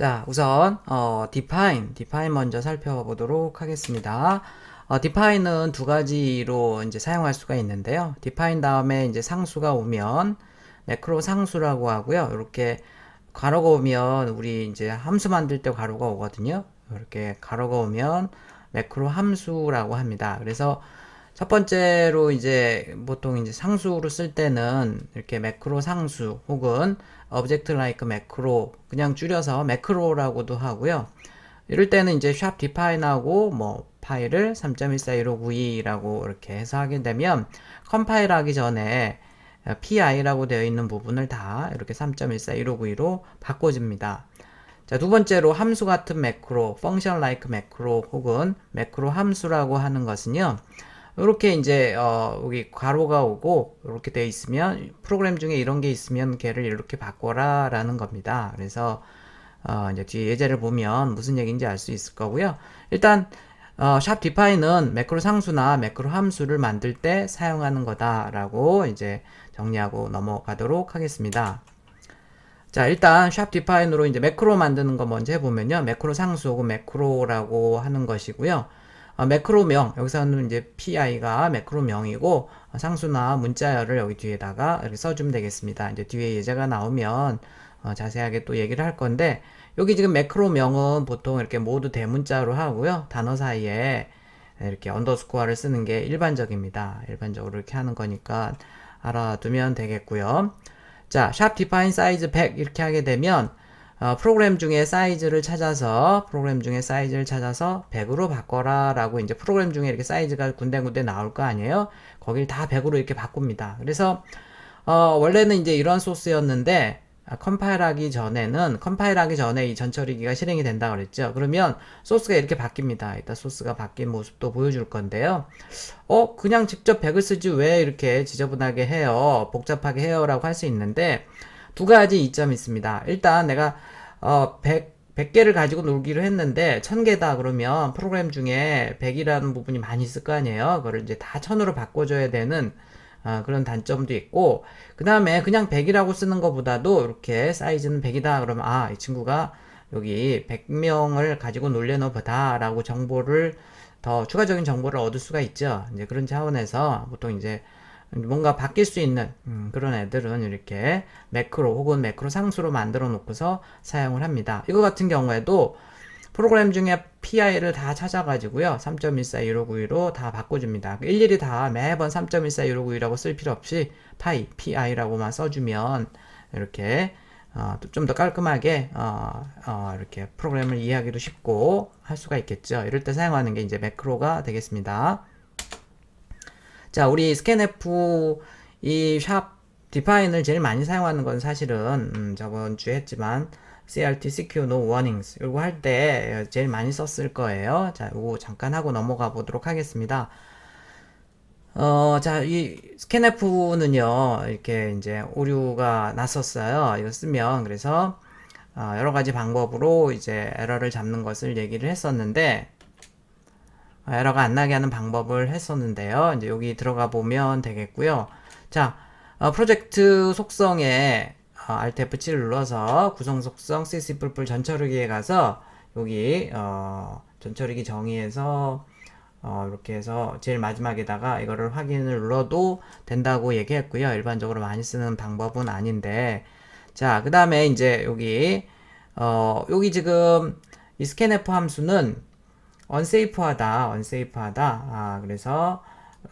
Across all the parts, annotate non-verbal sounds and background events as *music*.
자, 우선 어, define, define 먼저 살펴보도록 하겠습니다. 어, define은 두 가지로 이제 사용할 수가 있는데요. define 다음에 이제 상수가 오면 매크로 상수라고 하고요. 이렇게 가로가 오면 우리 이제 함수 만들 때 가로가 오거든요. 이렇게 가로가 오면 매크로 함수라고 합니다. 그래서 첫 번째로 이제 보통 이제 상수로 쓸 때는 이렇게 매크로 상수 혹은 object like 매크로 그냥 줄여서 매크로라고도 하고요. 이럴 때는 이제 샵 define하고 뭐 파일을 3.14159이라고 이렇게 해서 하게 되면 컴파일 하기 전에 pi라고 되어 있는 부분을 다 이렇게 3.14159로 바꿔줍니다. 자, 두 번째로 함수 같은 매크로, function like 매크로 혹은 매크로 함수라고 하는 것은요. 이렇게 이제 어 여기 괄호가 오고 이렇게 되어 있으면 프로그램 중에 이런 게 있으면 걔를 이렇게 바꿔라 라는 겁니다. 그래서 어 이제 뒤에 예제를 보면 무슨 얘기인지 알 수 있을 거고요. 일단 어, 샵 디파인은 매크로 상수나 매크로 함수를 만들 때 사용하는 거다라고 이제 정리하고 넘어가도록 하겠습니다. 자, 일단 샵 디파인으로 이제 매크로 만드는 거 먼저 해보면요. 매크로 상수 혹은 매크로라고 하는 것이고요. 어, 매크로명, 여기서는 이제 pi가 매크로명이고, 어, 상수나 문자열을 여기 뒤에다가 이렇게 써주면 되겠습니다. 이제 뒤에 예제가 나오면 어, 자세하게 또 얘기를 할 건데, 여기 지금 매크로명은 보통 이렇게 모두 대문자로 하고요. 단어 사이에 이렇게 언더스코어를 쓰는 게 일반적입니다. 일반적으로 이렇게 하는 거니까 알아두면 되겠고요. 자, 샵 디파인 사이즈 100 이렇게 하게 되면 어, 프로그램 중에 사이즈를 찾아서 프로그램 중에 사이즈를 찾아서 100으로 바꿔라 라고 이제 프로그램 중에 이렇게 사이즈가 군데군데 나올 거 아니에요? 거길 다 100으로 이렇게 바꿉니다. 그래서 어, 원래는 이제 이런 소스였는데 아, 컴파일하기 전에는 컴파일하기 전에 이 전처리기가 실행이 된다 그랬죠. 그러면 소스가 이렇게 바뀝니다. 이따 소스가 바뀐 모습도 보여줄 건데요. 어 그냥 직접 100을 쓰지 왜 이렇게 지저분하게 해요? 복잡하게 해요? 라고 할 수 있는데 두 가지 이점이 있습니다. 일단 내가 어 100, 100개를 가지고 놀기로 했는데 1000개다 그러면 프로그램 중에 100이라는 부분이 많이 있을 거 아니에요. 그걸 이제 다 1000으로 바꿔줘야 되는 어, 그런 단점도 있고 그 다음에 그냥 100이라고 쓰는 것보다도 이렇게 사이즈는 100이다 그러면 아 이 친구가 여기 100명을 가지고 놀려나 보다 라고 정보를 더 추가적인 정보를 얻을 수가 있죠. 이제 그런 차원에서 보통 이제 뭔가 바뀔 수 있는 음, 그런 애들은 이렇게 매크로 혹은 매크로 상수로 만들어 놓고서 사용을 합니다. 이거 같은 경우에도 프로그램 중에 PI를 다 찾아가지고요. 3.14159로 다 바꿔줍니다. 일일이 다 매번 3.14159라고 쓸 필요 없이 파이, PI라고만 써주면 이렇게 어, 좀더 깔끔하게 어, 어, 이렇게 프로그램을 이해하기도 쉽고 할 수가 있겠죠. 이럴 때 사용하는 게 이제 매크로가 되겠습니다. 자, 우리 스캔F 이샵 디파인을 제일 많이 사용하는 건 사실은 음, 저번 주에 했지만 CRT secure no warnings 이거 할 때 제일 많이 썼을 거예요. 자, 이거 잠깐 하고 넘어가 보도록 하겠습니다. 어, 자, 이 스캔F는요, 이렇게 이제 오류가 났었어요. 이거 쓰면. 그래서, 어, 여러 가지 방법으로 이제 에러를 잡는 것을 얘기를 했었는데, 에러가 안 나게 하는 방법을 했었는데요. 이제 여기 들어가 보면 되겠고요. 자, 어, 프로젝트 속성에 어, Alt F7을 눌러서 구성 속성 CC 뿔뿔 전처리기에 가서 여기 어, 전처리기 정의에서 어, 이렇게 해서 제일 마지막에다가 이거를 확인을 눌러도 된다고 얘기했고요. 일반적으로 많이 쓰는 방법은 아닌데 자, 그 다음에 이제 여기 어, 여기 지금 이 scanf 함수는 unsafe하다, unsafe하다. 아, 그래서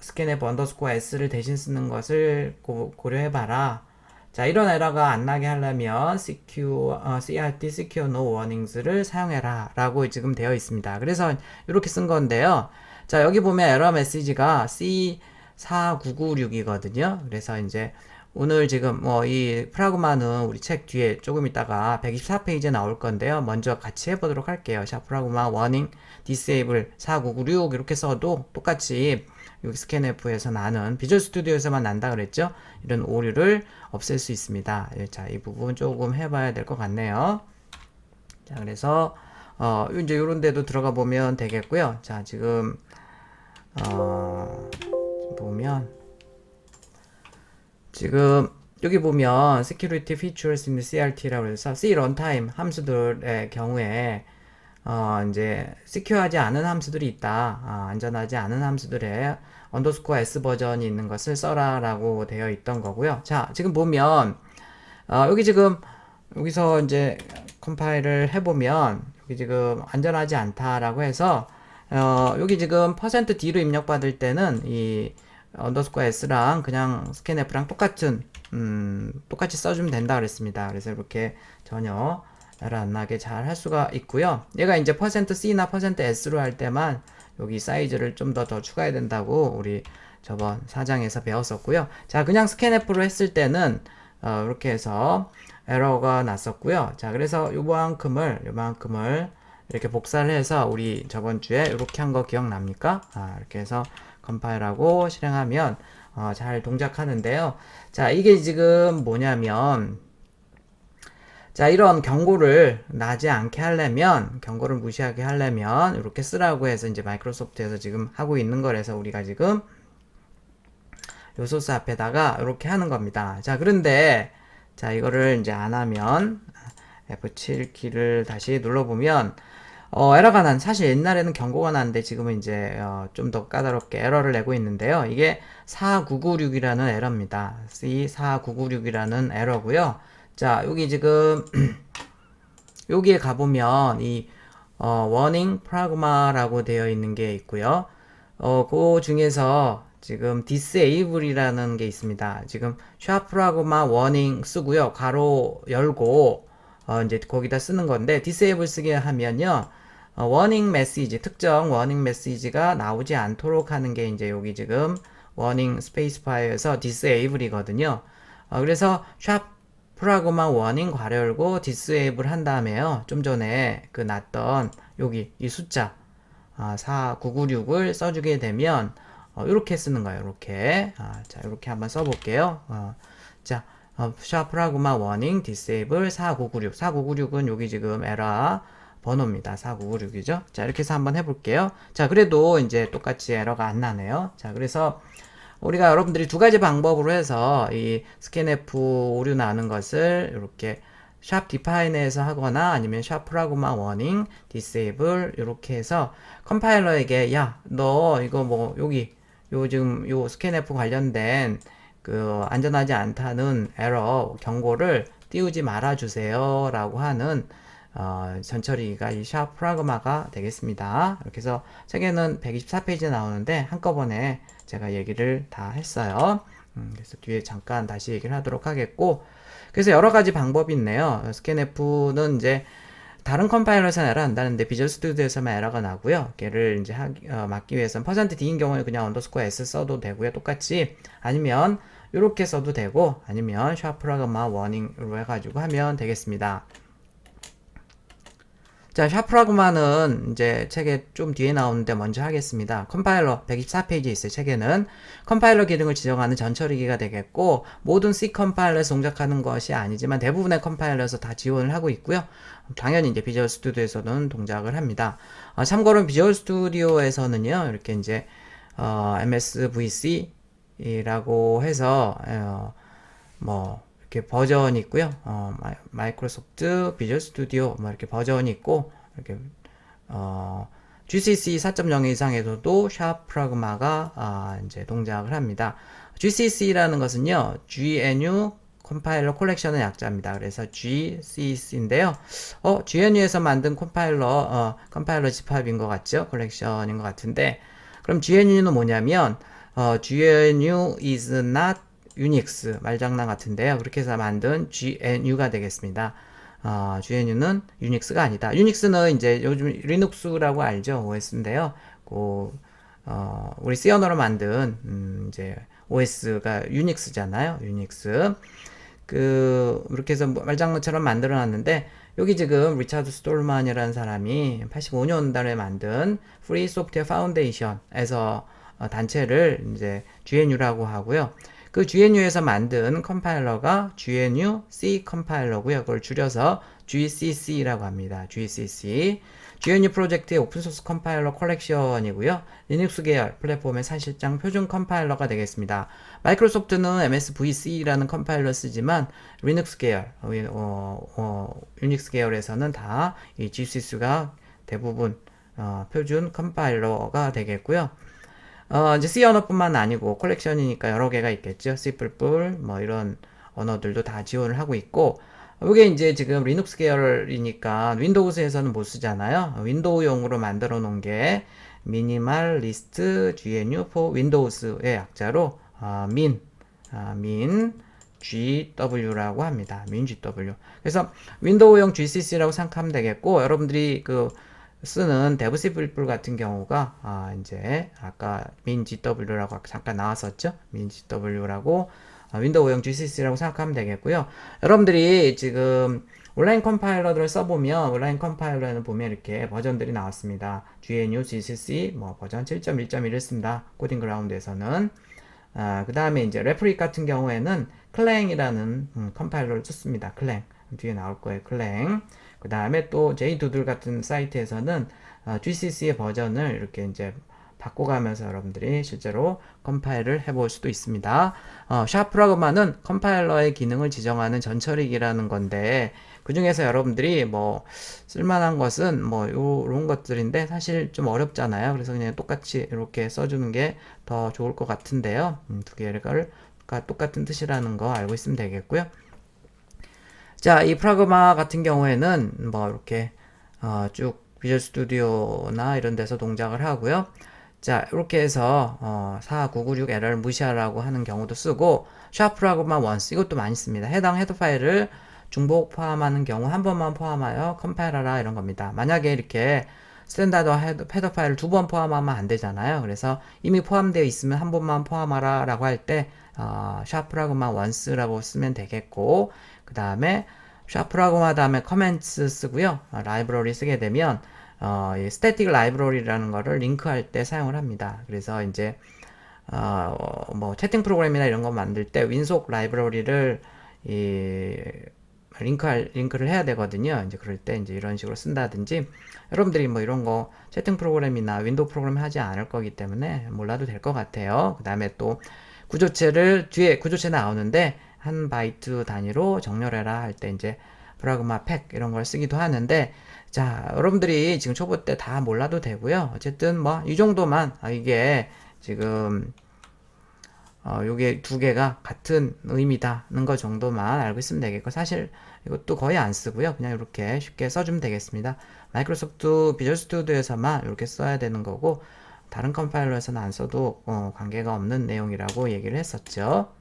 scanf underscore s를 대신 쓰는 것을 고, 고려해봐라. 자, 이런 에러가 안 나게 하려면 secure, 어, crt secure no warnings를 사용해라. 라고 지금 되어 있습니다. 그래서 이렇게 쓴 건데요. 자, 여기 보면 에러 메시지가 C4996이거든요. 그래서 이제 오늘 지금 뭐 이 프라그마는 우리 책 뒤에 조금 있다가 124페이지에 나올 건데요. 먼저 같이 해보도록 할게요. 자, 프라그마 워닝 디세이블 4996 이렇게 써도 똑같이 여기 스캔F에서 나는 비주얼 스튜디오에서만 난다 그랬죠? 이런 오류를 없앨 수 있습니다. 예, 자, 이 부분 조금 해봐야 될 것 같네요. 자, 그래서 어, 이제 이런 데도 들어가 보면 되겠고요. 자, 지금 어, 보면 지금 여기 보면 security features in CRT라고 해서 C runtime 함수들의 경우에 어, 이제 secure하지 않은 함수들이 있다. 아, 안전하지 않은 함수들에 언더스코어 S 버전이 있는 것을 써라라고 되어 있던 거고요. 자, 지금 보면 어, 여기 지금 여기서 이제 컴파일을 해 보면 여기 지금 안전하지 않다라고 해서 어, 여기 지금 %d로 입력받을 때는 이 언더스코어 s랑 그냥 스캔f랑 똑같은 음, 똑같이 써주면 된다 그랬습니다. 그래서 이렇게 전혀 에러 안 나게 잘 할 수가 있고요. 얘가 이제 %c나 %s로 할 때만 여기 사이즈를 좀 더더 추가해야 된다고 우리 저번 사장에서 배웠었고요. 자, 그냥 스캔f로 했을 때는 어, 이렇게 해서 에러가 났었고요. 자, 그래서 요만큼을 요만큼을 이렇게 복사를 해서 우리 저번 주에 이렇게 한 거 기억납니까? 아, 이렇게 해서 컴파일하고 실행하면 어, 잘 동작하는데요. 자, 이게 지금 뭐냐면 자, 이런 경고를 나지 않게 하려면, 경고를 무시하게 하려면, 이렇게 쓰라고 해서 이제 마이크로소프트에서 지금 하고 있는 거라서 우리가 지금 요 소스 앞에다가 이렇게 하는 겁니다. 자, 그런데, 자, 이거를 이제 안 하면, F7 키를 다시 눌러보면, 어, 에러가 난, 사실 옛날에는 경고가 났는데 지금은 이제, 어, 좀 더 까다롭게 에러를 내고 있는데요. 이게 4996이라는 에러입니다. C4996이라는 에러고요. 자, 여기 지금, *clears throat* 여기에 가보면, 이, 어, warning pragma라고 되어 있는 게 있고요. 어, 그 중에서 지금 disable이라는 게 있습니다. 지금 pragma warning 쓰고요. 가로 열고, 어, 이제 거기다 쓰는 건데, disable 쓰게 하면요. 어, warning message, 특정 warning message가 나오지 않도록 하는 게 이제 여기 지금 warning spacebar에서 disable이거든요. 어, 그래서 sharp 프라그마 워닝 괄호 열고 디스에이블 한 다음에요. 좀 전에 그 났던 여기 이 숫자 아, 4996을 써주게 되면 어, 이렇게 쓰는 거예요. 이렇게 아, 자 이렇게 한번 써볼게요. 어, 자 어, 샤프라그마 워닝 디스에이블 4996 4996은 여기 지금 에러 번호입니다. 4996이죠. 자 이렇게 해서 한번 해볼게요. 자 그래도 이제 똑같이 에러가 안 나네요. 자 그래서 우리가 여러분들이 두 가지 방법으로 해서 이 스캔F 오류 나는 것을 이렇게 샵 디파인에서 하거나 아니면 샵 프라그마 워닝 디세이블 이렇게 해서 컴파일러에게 야 너 이거 뭐 여기 요 지금 요 스캔F 관련된 그 안전하지 않다는 에러 경고를 띄우지 말아 주세요 라고 하는 어, 전처리가 이샵 프라그마가 되겠습니다. 이렇게 해서 책에는 124페이지 나오는데 한꺼번에 제가 얘기를 다 했어요. 음, 그래서 뒤에 잠깐 다시 얘기를 하도록 하겠고, 그래서 여러 가지 방법이 있네요. 스캔F는 이제 다른 컴파일러에서는 에러 안다는데 비주얼 스튜디오에서만 에러가 나고요. 걔를 이제 하, 어, 막기 위해서는 퍼센트 %d인 경우에 그냥 언더스코어 s 써도 되고요. 똑같이 아니면 이렇게 써도 되고 아니면 샤프라그마 워닝으로 해가지고 하면 되겠습니다. 자, 샤프라그마는 이제 책에 좀 뒤에 나오는데 먼저 하겠습니다. 컴파일러 124페이지에 있어요. 책에는 컴파일러 기능을 지정하는 전처리기가 되겠고 모든 C 컴파일러에서 동작하는 것이 아니지만 대부분의 컴파일러에서 다 지원을 하고 있고요. 당연히 이제 비주얼 스튜디오에서는 동작을 합니다. 어, 참고로 비주얼 스튜디오에서는요. 이렇게 이제 어, MSVC라고 해서 어, 뭐 이렇게 버전이 있고요. 어, 마이 크로소프트 비주얼 스튜디오 뭐 이렇게 버전이 있고 이렇게 어, GCC 4.0 이상에서도 샵 프라그마가 아, 이제 동작을 합니다. GCC라는 것은요. GNU 컴파일러 콜렉션의 약자입니다. 그래서 GCC인데요. 어, GNU에서 만든 컴파일러 어, 컴파일러 집합인 것 같죠? 콜렉션인 것 같은데 그럼 GNU는 뭐냐면 어, GNU is not 유닉스 말장난 같은데요. 그렇게 해서 만든 GNU가 되겠습니다. 어, GNU는 유닉스가 아니다. 유닉스는 이제 요즘 리눅스라고 알죠. OS인데요. 그, 어, 우리 C 언어로 만든 음, 이제 OS가 유닉스잖아요. 유닉스. 그 이렇게 해서 뭐 말장난처럼 만들어 놨는데 여기 지금 리차드 스톨만이라는 사람이 85년 달에 만든 프리 소프트웨어 파운데이션에서 단체를 이제 GNU라고 하고요. 그 GNU에서 만든 컴파일러가 GNU C 컴파일러고요. 그걸 줄여서 GCC라고 합니다. GCC. GNU 프로젝트의 오픈소스 컴파일러 컬렉션이고요. 리눅스 계열 플랫폼의 사실상 표준 컴파일러가 되겠습니다. 마이크로소프트는 MSVC라는 컴파일러 쓰지만 리눅스 계열, 어, 어, 어, 유닉스 계열에서는 다 이 GCC가 대부분 어, 표준 컴파일러가 되겠고요. 어, 이제 C 언어뿐만 아니고 컬렉션이니까 여러 개가 있겠죠. C++, 뭐 이런 언어들도 다 지원을 하고 있고 이게 이제 지금 리눅스 계열이니까 윈도우즈에서는 못 쓰잖아요. 윈도우용으로 만들어 놓은 게 미니멀 리스트 GNU for 윈도우즈의 약자로 어, 민, 아, 민 GW라고 합니다. 민 GW. 그래서 윈도우용 GCC라고 생각하면 되겠고 여러분들이 그 쓰는 데브C 불 같은 경우가 아 이제 아까 민 GW라고 잠깐 나왔었죠. 민 GW라고 아, 윈도우용 GCC라고 생각하면 되겠고요. 여러분들이 지금 온라인 컴파일러들을 써보면 온라인 컴파일러는 보면 이렇게 버전들이 나왔습니다. GNU, GCC, 뭐 버전 7.1.1을 씁니다. 코딩 그라운드에서는 아, 그 다음에 이제 레프릭 같은 경우에는 클랭이라는 음, 컴파일러를 썼습니다. 클랭 뒤에 나올 거예요. 클랭 그 다음에 또 제이두들 같은 사이트에서는 어, GCC의 버전을 이렇게 이제 바꿔가면서 여러분들이 실제로 컴파일을 해볼 수도 있습니다. 어, 샤프라그마는 컴파일러의 기능을 지정하는 전처리기라는 건데 그 중에서 여러분들이 뭐 쓸만한 것은 뭐 요런 것들인데 사실 좀 어렵잖아요. 그래서 그냥 똑같이 이렇게 써주는 게 더 좋을 것 같은데요. 음, 두 개를 똑같은 뜻이라는 거 알고 있으면 되겠고요. 자, 이 프라그마 같은 경우에는 뭐 이렇게 어, 쭉 비주얼 스튜디오나 이런 데서 동작을 하고요. 자, 이렇게 해서 어, 4996L을 무시하라고 하는 경우도 쓰고 샤프라그마 원스 이것도 많이 씁니다. 해당 헤더 파일을 중복 포함하는 경우 한 번만 포함하여 컴파일하라 이런 겁니다. 만약에 이렇게 스탠다드 헤더, 헤더 파일을 두 번 포함하면 안 되잖아요. 그래서 이미 포함되어 있으면 한 번만 포함하라 라고 할때 어, 샤프라그마 원스라고 쓰면 되겠고 그 다음에 샤프라고 마 다음에 커멘츠 쓰고요. 어, 라이브러리 쓰게 되면 어, 이 스태틱 라이브러리라는 거를 링크할 때 사용을 합니다. 그래서 이제 어, 뭐 채팅 프로그램이나 이런 거 만들 때 윈속 라이브러리를 이 링크할 링크를 해야 되거든요. 이제 그럴 때 이제 이런 식으로 쓴다든지 여러분들이 뭐 이런 거 채팅 프로그램이나 윈도우 프로그램 하지 않을 거기 때문에 몰라도 될 것 같아요. 그 다음에 또 구조체를 뒤에 구조체 나오는데 한 바이트 단위로 정렬해라 할 때 이제 프라그마 팩 이런 걸 쓰기도 하는데 자 여러분들이 지금 초보 때 다 몰라도 되고요. 어쨌든 뭐 이 정도만 아, 이게 지금 어, 요게 두 개가 같은 의미다는 거 정도만 알고 있으면 되겠고 사실 이것도 거의 안 쓰고요. 그냥 이렇게 쉽게 써주면 되겠습니다. 마이크로소프트 비주얼 스튜디오에서만 이렇게 써야 되는 거고 다른 컴파일러에서는 안 써도 어, 관계가 없는 내용이라고 얘기를 했었죠